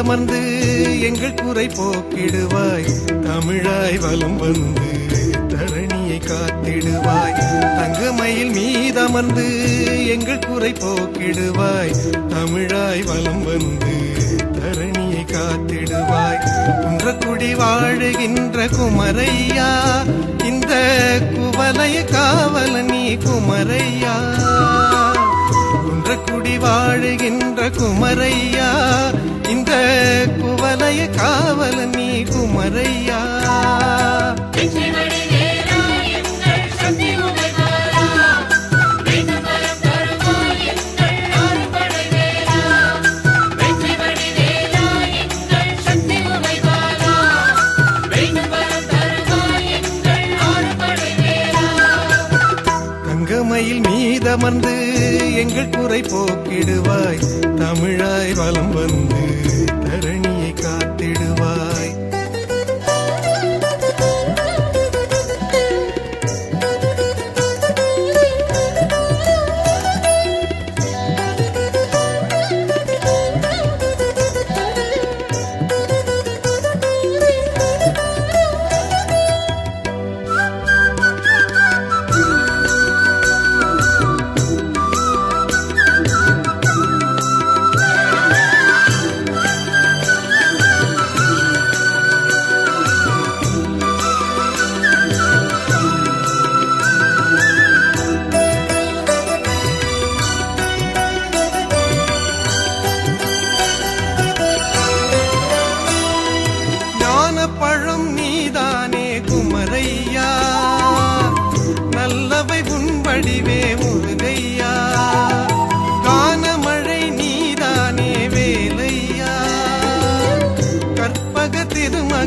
தங்கமயில் எங்கள் குறை போக்கிடுவாய். தமிழாய் வலம் வந்து தரணியை காத்திடுவாய். தங்கமயில் மீதமர்ந்து எங்கள் குறை போக்கிடுவாய். தமிழாய் வலம் வந்து தரணியை காத்திடுவாய். குன்றக்குடி வாழுகின்ற குமரையா இந்த குவலைய காவல நீ குமரையா. குன்றக்குடி வாழுகின்ற குமரையா. இந்த குவலய காவல நீ குமரையா. தங்கமயில் மீதமர்ந்து எங்கள் குறை போக்கிடுவாய். தமிழாய் வலம் வந்து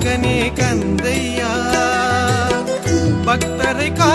மகனே கந்தையா? பக்தரை கா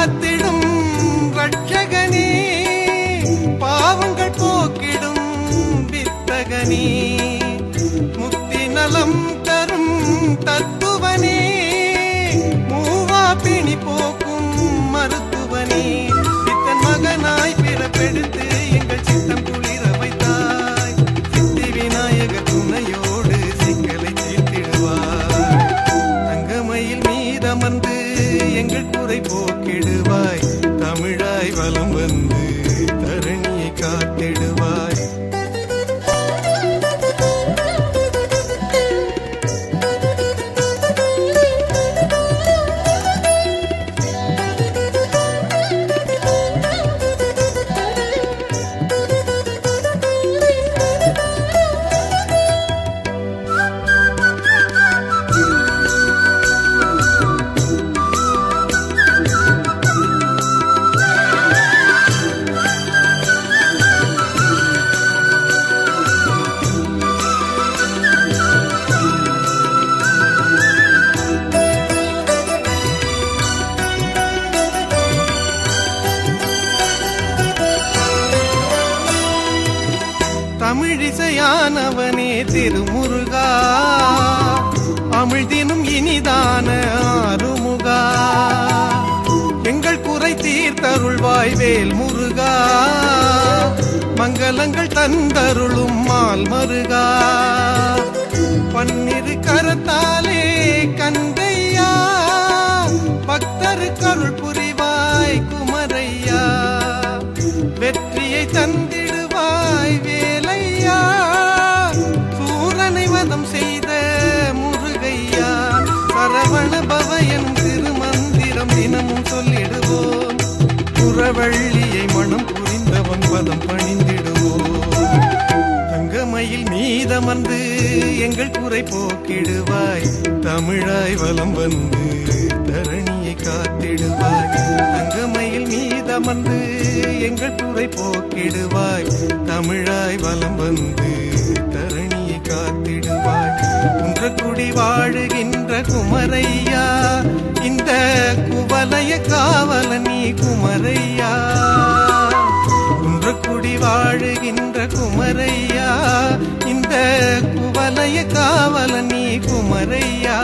தமிழிசையானவனே திருமுருகா. அமிழ்தினும் இனிதான ஆறுமுகா. எங்கள் குறை தீர்த்தருள்வாய் வேல் முருகா மங்களங்கள் தந்தருளும் மால் மருகா பன்னிரு கரத்தா வள்ளியை மனம் புரிந்தவன் பதம் பணிந்திடுவோம் தங்கமயில் மீதமர்ந்து எங்கள் குறை போக்கிடுவாய். தமிழாய் வலம் வந்து தரணியை காத்திடுவாய். தங்கமயில் மீதமர்ந்து எங்கள் குறை போக்கிடுவாய். தமிழாய் வலம் வந்து தரணியை காத்திடுவாய். குன்றக்குடி வாழுகின்ற குமரையா இந்த குவலய காவல நீ குமரையா. குன்றக்குடி வாழுகின்ற குமரையா இந்த குவலய காவல நீ குமரையா.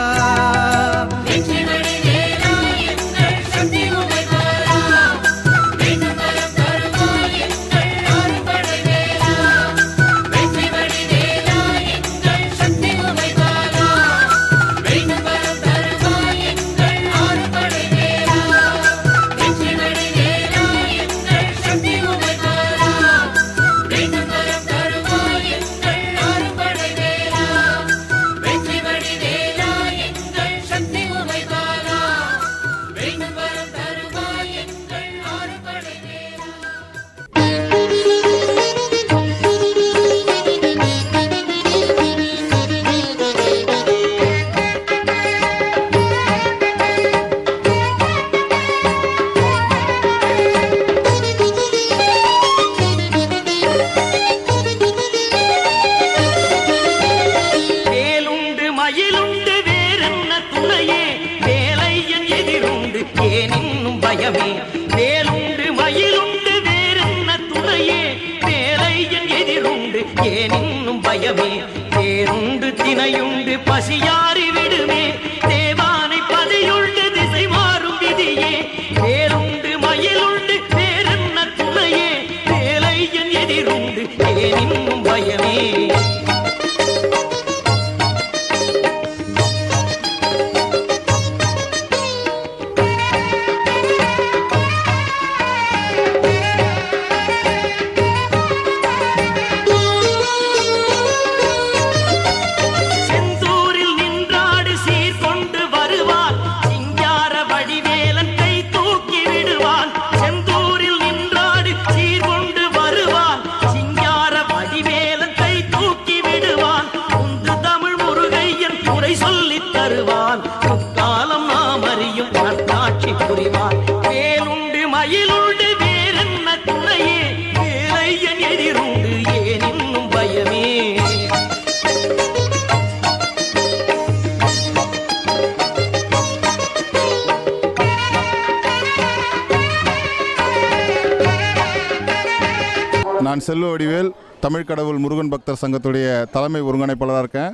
செல்வ வடிவேல் தமிழ் கடவுள் முருகன் பக்தர் சங்கத்துடைய தலைமை ஒருங்கிணைப்பாளராக இருக்கேன்.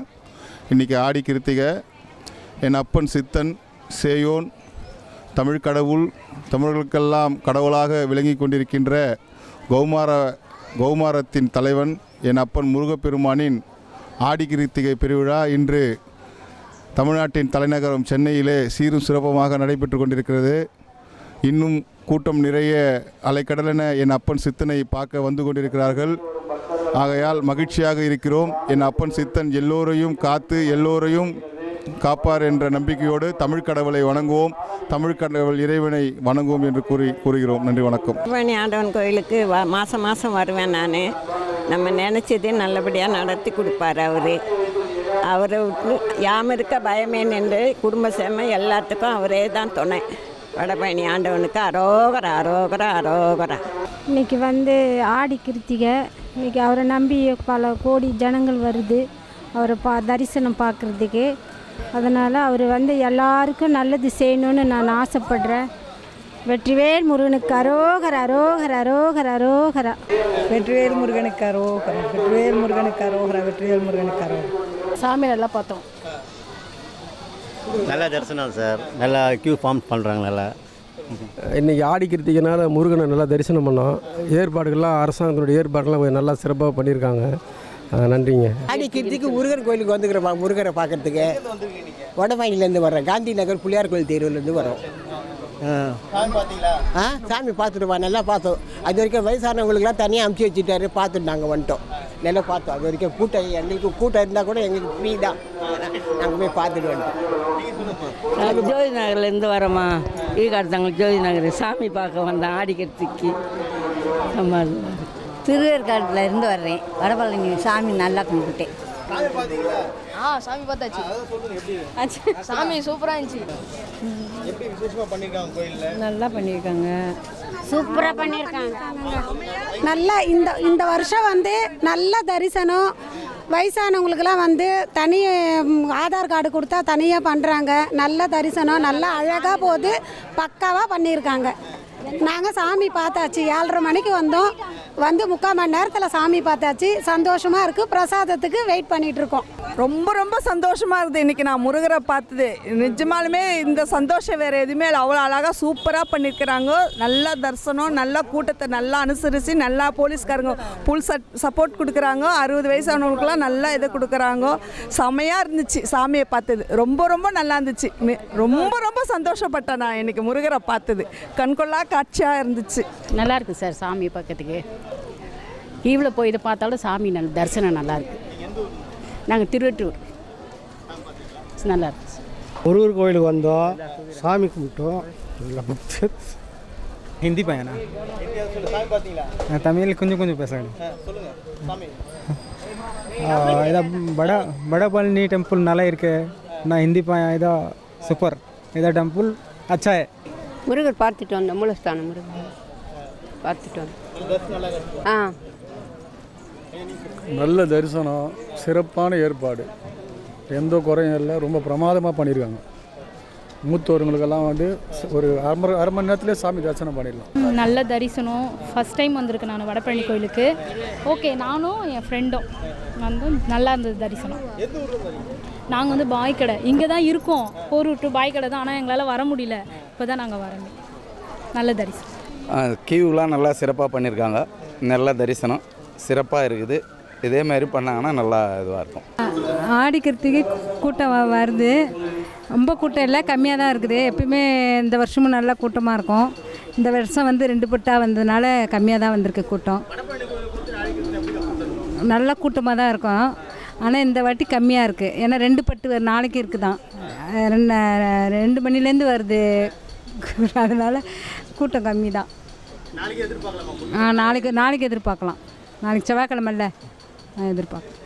இன்றைக்கி ஆடி கிருத்திகை என் அப்பன் சித்தன் சேயோன் தமிழ் கடவுள் தமிழர்களுக்கெல்லாம் கடவுளாக விளங்கி கொண்டிருக்கின்ற கௌமார கௌமாரத்தின் தலைவன் என் அப்பன் முருகப்பெருமானின் ஆடி கிருத்திகை பெருவிழா இன்று தமிழ்நாட்டின் தலைநகரம் சென்னையிலே சீரும் சிறப்புமாக நடைபெற்று கொண்டிருக்கிறது. இன்னும் கூட்டம் நிறைய அலைக்கடலென என் அப்பன் சித்தனை பார்க்க வந்து கொண்டிருக்கிறார்கள். ஆகையால் மகிழ்ச்சியாக இருக்கிறோம். என் அப்பன் சித்தன் எல்லோரையும் காத்து எல்லோரையும் காப்பார் என்ற நம்பிக்கையோடு தமிழ் கடவுளை வணங்குவோம். தமிழ் கடவுள் இறைவனை வணங்குவோம் என்று கூறி கூறுகிறோம். நன்றி வணக்கம். சுப்பிரமணிய ஆண்டவன் கோயிலுக்கு வ மாதம் மாதம் வருவேன் நான். நம்ம நினச்சதே நல்லபடியாக நடத்தி கொடுப்பார் அவர். அவரை விட்டு யாம் இருக்க பயமேன் என்று குடும்ப சேம எல்லாத்துக்கும் அவரே தான் துணை. வடபழனி ஆண்டவனுக்கு அரோகரா அரோகரா அரோகரா. இன்னைக்கு வந்து ஆடி கிருத்திகை. இன்னைக்கு அவரை நம்பி பல கோடி ஜனங்கள் வருது. அவரை பா தரிசனம் பார்க்குறதுக்கு. அதனால் அவர் வந்து எல்லாருக்கும் நல்லது செய்யணும்னு நான் ஆசைப்படுறேன். வெற்றிவேல் முருகனுக்கு அரோகர் அரோகர் அரோகர் அரோகரா. வெற்றிவேல் முருகனுக்கு அரோகரம் வெற்றிவேல் முருகனுக்கு அரோகரா வெற்றிவேல் முருகனுக்கு அரோகரம் சாமி நல்லா பார்த்தோம். நல்லா தரிசனம் சார். நல்லா க்யூ ஃபார்ம் பண்ணுறாங்க நல்லா. இன்றைக்கி ஆடி கிருத்திகனால முருகனை நல்லா தரிசனம் பண்ணோம். ஏற்பாடுகள்லாம் அரசாங்கத்தினுடைய ஏற்பாடுலாம் கொஞ்சம் நல்லா சிறப்பாக பண்ணியிருக்காங்க. நன்றிங்க. ஆடி கிருத்திக்கு முருகன் கோயிலுக்கு வந்துக்கிறோம் முருகரை பார்க்கறதுக்கு வடபழனிலேருந்து வர்றேன் காந்தி நகர் பிள்ளையார் கோயில் தெருவுலேருந்து வரோம் ஆ. ஆ சாமி பார்த்துட்டு வா நல்லா பார்த்தோம். அது வரைக்கும் வயசானவங்களுக்குலாம் தனியாக அமுச்சு வச்சுட்டாரு பார்த்துட்டு நாங்கள் வந்துட்டோம். நல்லா பார்த்தோம் அது வரைக்கும் கூட்டம் எங்களுக்கு கூட்டம் இருந்தால் கூட எங்களுக்கு ஃப்ரீ தான். நாங்கள் போய் பார்த்துட்டு வந்துட்டோம். நாங்கள் ஜோதி நகர்லேருந்து வரோம்மா ஈகாடுத்தாங்க ஜோதி நகர். சாமி பார்க்க வந்தேன் ஆடிக்கிறதுக்கு. ஆமா. திருவேற்காட்டில் இருந்து வர்றேன். வடபழனி சாமி நல்லா கும்பிட்டேன். ஆ சாமி பார்த்தாச்சு. சாமி சூப்பரா இருந்துச்சு. நல்லா பண்ணியிருக்காங்க. சூப்பராக பண்ணியிருக்காங்க. நல்லா இந்த இந்த வருஷம் வந்து நல்ல தரிசனம். வயசானவங்களுக்கெல்லாம் வந்து தனி ஆதார் கார்டு கொடுத்தா தனியாக பண்ணுறாங்க நல்ல தரிசனம் நல்லா அழகாக போகுது பக்காவாக பண்ணியிருக்காங்க. நாங்கள் சாமி பார்த்தாச்சு. ஏழரை மணிக்கு வந்தோம். வந்து முக்கால் மணி நேரத்தில் சாமி பார்த்தாச்சு. சந்தோஷமாக இருக்குது பிரசாதத்துக்கு வெயிட் பண்ணிகிட்ருக்கோம் இருக்கோம். ரொம்ப ரொம்ப சந்தோஷமாக இருக்குது இன்றைக்கி நான் முருகரை பார்த்தது. நிஜமாலுமே இந்த சந்தோஷம் வேறு எதுவுமே இல்லை. அவ்வளோ அழகாக சூப்பராக பண்ணியிருக்கிறாங்க நல்ல தரிசனம் நல்ல கூட்டத்தை நல்லா அனுசரித்து நல்லா போலீஸ்காரங்க புல் சட் சப்போர்ட் கொடுக்குறாங்க. அறுபது வயசானவங்களுக்குலாம் நல்லா இதை கொடுக்குறாங்க. செமையாக இருந்துச்சு சாமியை பார்த்தது. ரொம்ப ரொம்ப நல்லா இருந்துச்சு. ரொம்ப ரொம்ப சந்தோஷப்பட்டேன் நான் இன்னைக்கு முருகரை பார்த்தது. கண்கொள்ளா காட்சியாக இருந்துச்சு. நல்லாயிருக்கு சார் சாமி பக்கத்துக்கு இவ்வளோ போய் இதை பார்த்தாலும் சாமி நல்ல தரிசனம் நல்லாயிருக்கு நாங்கள் திருவெட்டூர் நல்லா இருந்துச்சு. முருகர் கோயிலுக்கு வந்தோம். சாமி கும்பிட்டோம். ஹிந்தி பையனா? நான் தமிழ் கொஞ்சம் கொஞ்சம் பேசுகிறேன் இதாக பட படபழனி டெம்பிள் நல்லா இருக்கு. நான் ஹிந்தி பையன் இதாக சூப்பர். இதாக டெம்பிள் அச்சா முருகர் பார்த்துட்டு வந்தோம். மூலஸ்தானம் முருகர். பார்த்துட்டு வந்தோம். ஆ. நல்ல தரிசனம் சிறப்பான ஏற்பாடு. எந்த குறையும் இல்லை ரொம்ப பிரமாதமாக பண்ணியிருக்காங்க மூத்தவர்களுக்கெல்லாம் வந்து ஒரு அரை மணி அரை மணி நேரத்துலேயே சாமி தரிசனம் பண்ணிடலாம். நல்ல தரிசனம். ஃபஸ்ட் டைம் வந்திருக்கேன் நான் வடபழனி கோயிலுக்கு. ஓகே நானும் என் ஃப்ரெண்டும் வந்து நல்லா இருந்தது தரிசனம். நாங்கள் வந்து பாய் கடை இங்கே தான் இருக்கோம். போரூர் டு பாய் கடை தான். ஆனால் எங்களால் வர முடியல. இப்போ தான் நாங்கள் வரோமே. நல்ல தரிசனம். கியூலாம் நல்லா சிறப்பாக பண்ணியிருக்காங்க நல்ல தரிசனம். சிறப்பாக இருக்குது. இதே மாதிரி பண்ணாங்கன்னா நல்லா இதுவாக இருக்கும். ஆடி கிருத்திகை கூட்டம் வருது. ரொம்ப கூட்டம் இல்லை கம்மியாக தான் இருக்குது. எப்பயுமே இந்த வருஷமும் நல்லா கூட்டமாக இருக்கும். இந்த வருஷம் வந்து ரெண்டு பட்டா வந்ததுனால கம்மியாக தான் வந்திருக்கு கூட்டம். நல்ல கூட்டமாக தான் இருக்கும். ஆனால் இந்த வாட்டி கம்மியாக இருக்குது ஏன்னா ரெண்டு பட்டு ஒரு நாளைக்கு இருக்குதான். ரெண்டு ரெண்டு மணிலேருந்து வருது. அதனால் கூட்டம் கம்மி தான் ஆ நாளைக்கு நாளைக்கு எதிர்பார்க்கலாம். நாளைக்கு செவ்வாய்க்கிழமைல எதிர்பார்க்கலாம் நான் you.